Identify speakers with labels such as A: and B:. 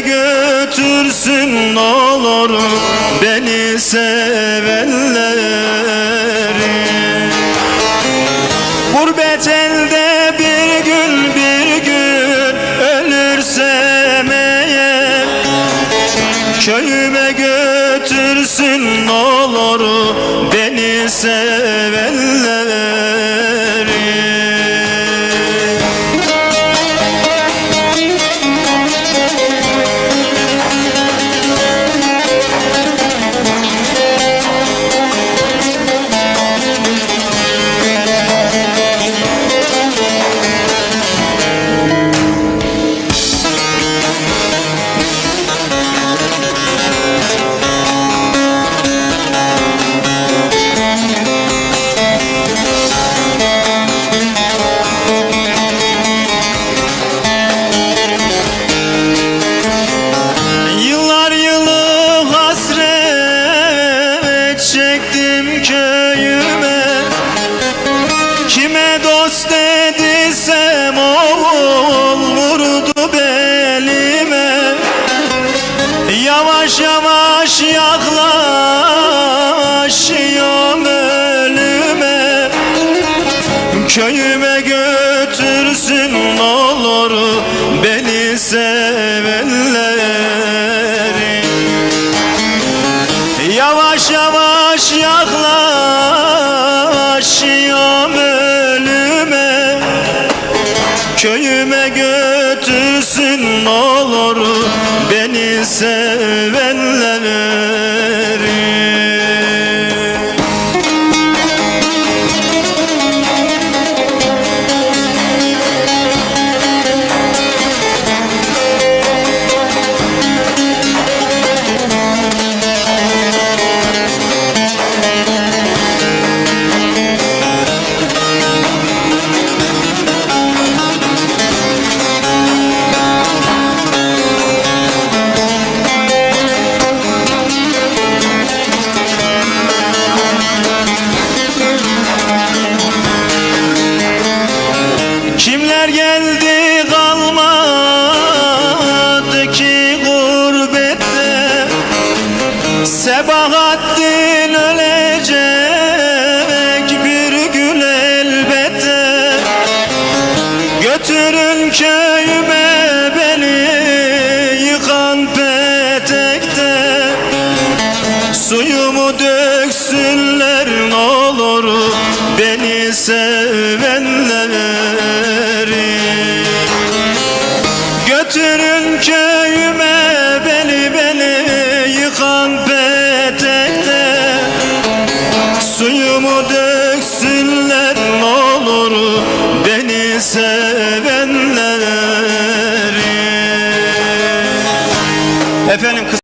A: götürsün ne olur beni sevenleri. Gurbet elde bir gün bir gün ölürsem eğer Köyüme götürsün ne olur beni sevenleri dost dediysem oğul belime. Yavaş yavaş yaklaşıyorum ölüme. Köyüme götürsün olur beni sevenleri. Yavaş yavaş yaklaşıyorum ölüme Köyüme götürsün olur beni sevenleri Sebahattin ölecek bir gün elbette. Götürün köyüme beni yıkan petekte. Suyumu döksünler ne olur beni sevenleri Götürün köyüme beni sevenleri Efendim